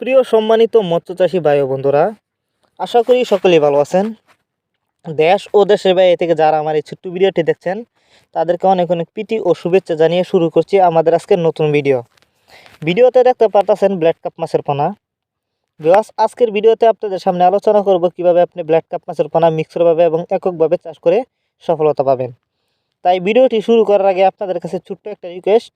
প্রিয় সম্মানিত মৎস্যচাষী ভাই বন্ধুরা, আশা করি সকলেই ভালো আছেন। দেশ ও দেশের বাইরে থেকে যারা আমার এই ছোট্ট ভিডিওটি দেখছেন, তাদেরকে অনেক অনেক পিটি ও শুভেচ্ছা জানিয়ে শুরু করছি আমাদের আজকের নতুন ভিডিও। ভিডিওতে দেখতে পারতেছেন ব্ল্যাড কাপ মাছের পোনা। বিকজ আজকের ভিডিওতে আপনাদের সামনে আলোচনা করব কীভাবে আপনি ব্ল্যাড কাপ মাছের পোনা মিক্সরভাবে এবং এককভাবে চাষ করে সফলতা পাবেন। তাই ভিডিওটি শুরু করার আগে আপনাদের কাছে ছোট্ট একটা রিকোয়েস্ট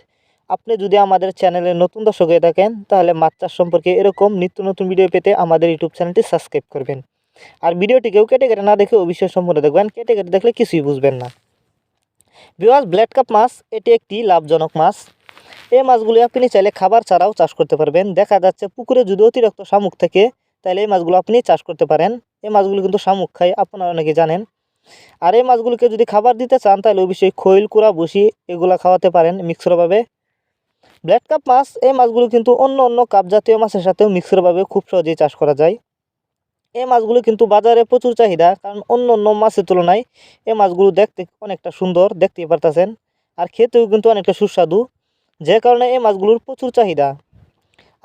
আপনি যদি আমাদের চ্যানেলে নতুন দর্শক হয়ে থাকেন, তাহলে মাছ চাষ সম্পর্কে এরকম নিত্য নতুন ভিডিও পেতে আমাদের ইউটিউব চ্যানেলটি সাবস্ক্রাইব করবেন। আর ভিডিওটি কেউ কেটে কেটে না দেখে অবশ্যই সম্পূর্ণ দেখবেন, কেটে কেটে দেখলে কিছুই বুঝবেন না। বিওয়াজ ব্ল্যাড কাপ মাছ, এটি একটি লাভজনক মাছ। এই মাছগুলি আপনি চাইলে খাবার ছাড়াও চাষ করতে পারবেন। দেখা যাচ্ছে পুকুরে যদি অতিরিক্ত শামুক থাকে, তাহলে এই মাছগুলো আপনি চাষ করতে পারেন। এই মাছগুলি কিন্তু শামুক খায়, আপনারা অনেকে জানেন। আর এই মাছগুলিকে যদি খাবার দিতে চান, তাহলে অবশ্যই খৈল, কুড়া, বসি এগুলো খাওয়াতে পারেন মিক্সরভাবে ব্ল্যাক কাপ মাছ, এই মাছগুলো কিন্তু অন্য অন্য কাপ জাতীয় মাছের সাথেও মিক্সরভাবে খুব সহজেই চাষ করা যায়। এই মাছগুলো কিন্তু বাজারে প্রচুর চাহিদা, কারণ অন্য অন্য মাছের তুলনায় এই মাছগুলো দেখতে অনেকটা সুন্দর, দেখতেই পারতেছেন। আর খেতেও কিন্তু অনেকটা সুস্বাদু, যে কারণে এই মাছগুলোর প্রচুর চাহিদা।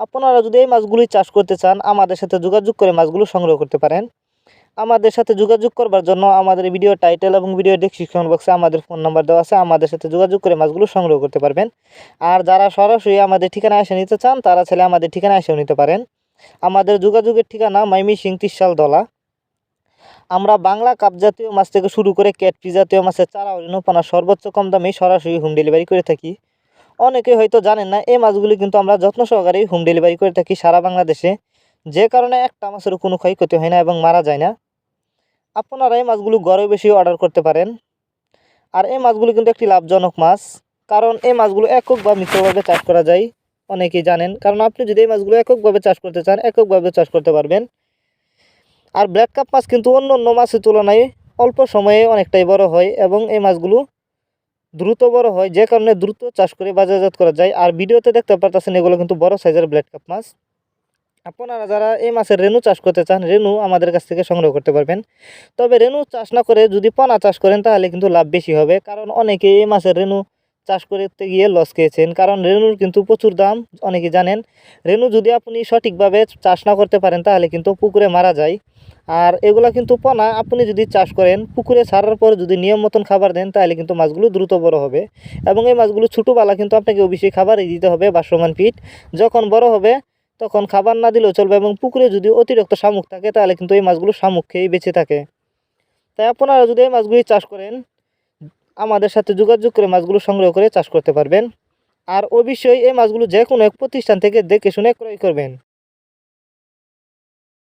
আপনারা যদি এই মাছগুলি চাষ করতে চান, আমাদের সাথে যোগাযোগ করে মাছগুলো সংগ্রহ করতে পারেন। আমাদের সাথে যোগাযোগ করবার জন্য আমাদের ভিডিও টাইটেল এবং ভিডিও ডিসক্রিপশন বক্সে আমাদের ফোন নাম্বার দেওয়া আছে। আমাদের সাথে যোগাযোগ করে মাছগুলো সংগ্রহ করতে পারবেন। আর যারা সরাসরি আমাদের ঠিকানায় এসে নিতে চান, তারা ছেলে আমাদের ঠিকানায় এসেও নিতে পারেন। আমাদের যোগাযোগের ঠিকানা মাইমি সিং তিরশাল দলা। আমরা বাংলা কাপ জাতীয় মাছ থেকে শুরু করে ক্যাটফি জাতীয় মাছের চারা অরিনোপনা সর্বোচ্চ কম দামে সরাসরি হোম ডেলিভারি করে থাকি। অনেকে হয়তো জানেন না, এই মাছগুলি কিন্তু আমরা যত্ন সহকারেই হোম ডেলিভারি করে থাকি সারা বাংলাদেশে। যে কারণে একটা মাছেরও কোনো ক্ষয়ক্ষতি হয় না এবং মারা যায় না। আপনারা এই মাছগুলো ঘরে বেশি অর্ডার করতে পারেন। আর এই মাছগুলো কিন্তু একটি লাভজনক মাছ, কারণ এই মাছগুলো একক বা মিশ্রভাবে চাষ করা যায়, অনেকেই জানেন। কারণ আপনি যদি এই মাছগুলো এককভাবে চাষ করতে চান, এককভাবে চাষ করতে পারবেন। আর ব্ল্যাক কাপ মাছ কিন্তু অন্য অন্য মাছের তুলনায় অল্প সময়ে অনেকটাই বড় হয় এবং এই মাছগুলো দ্রুত বড় হয়, যে কারণে দ্রুত চাষ করে বাজারজাত করা যায়। আর ভিডিওতে দেখতে পারতেছেন এগুলো কিন্তু বড় সাইজের ব্ল্যাক কাপ মাছ। আপনারা যারা এই মাছের রেনু চাষ করতে চান রেনু আমাদের কাছ থেকে সংগ্রহ করতে পারবেন। তবে রেনু চাষ না করে যদি পোনা চাষ করেন, তাহলে কিন্তু লাভ বেশি হবে। কারণ অনেকে এই মাছের রেনু চাষ করতে গিয়ে লস খেয়েছেন। কারণ রেনুর কিন্তু প্রচুর দাম, অনেকে জানেন। রেনু যদি আপনি সঠিকভাবে চাষ না করতে পারেন, তাহলে কিন্তু পুকুরে মারা যায়। আর এগুলা কিন্তু পোনা, আপনি যদি চাষ করেন, পুকুরে ছাড়ার পর যদি নিয়ম মতন খাবার দেন, তাহলে কিন্তু মাছগুলো দ্রুত বড় হবে। এবং এই মাছগুলো ছোটোবেলা কিন্তু আপনাকে অবশ্যই খাবারই দিতে হবে বাসমান পিঠ। যখন বড় হবে তখন খাবার না দিলেও চলবে এবং পুকুরে যদি অতিরিক্ত শামুক থাকে, তাহলে কিন্তু এই মাছগুলো শামুক খেয়েই বেঁচে থাকে। তাই আপনারা যদি এই মাছগুলি চাষ করেন, আমাদের সাথে যোগাযোগ করে মাছগুলো সংগ্রহ করে চাষ করতে পারবেন। আর অবশ্যই এই মাছগুলো যে কোনো এক প্রতিষ্ঠান থেকে দেখে শুনে ক্রয় করবেন।